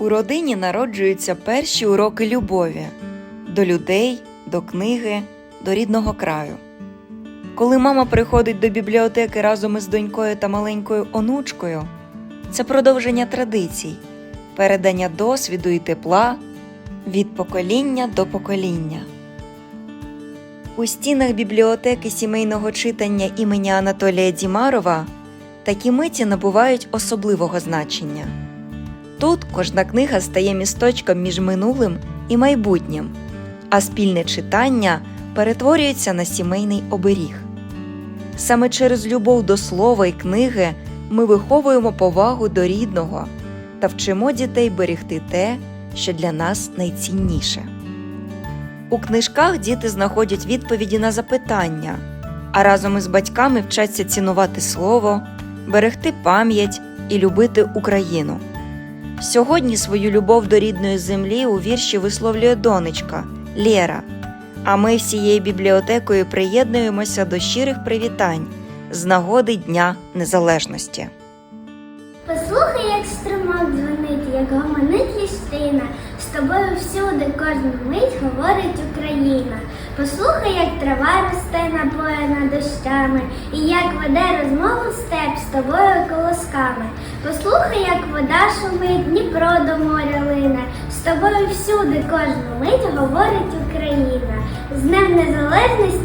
У родині народжуються перші уроки любові до людей, до книги, до рідного краю. Коли мама приходить до бібліотеки разом із донькою та маленькою онучкою, це продовження традицій, передання досвіду і тепла від покоління до покоління. У стінах бібліотеки сімейного читання імені Анатолія Дімарова такі миті набувають особливого значення. Тут кожна книга стає місточком між минулим і майбутнім, а спільне читання перетворюється на сімейний оберіг. Саме через любов до слова і книги ми виховуємо повагу до рідного та вчимо дітей берегти те, що для нас найцінніше. У книжках діти знаходять відповіді на запитання, а разом із батьками вчаться цінувати слово, берегти пам'ять і любити Україну. Сьогодні свою любов до рідної землі у вірші висловлює донечка Лєра. А ми всією бібліотекою приєднуємося до щирих привітань з нагоди Дня Незалежності. Послухай, як струмок дзвонить, як гомонить лістина, з тобою всюди кожну мить говорить Україна. Послухай, як трава росте напоєна дощами, і як веде розмову степ з тобою колосками. Послухай, як вода шумить, Дніпро до моря лине, з тобою всюди кожну мить говорить Україна. З Днем Незалежності!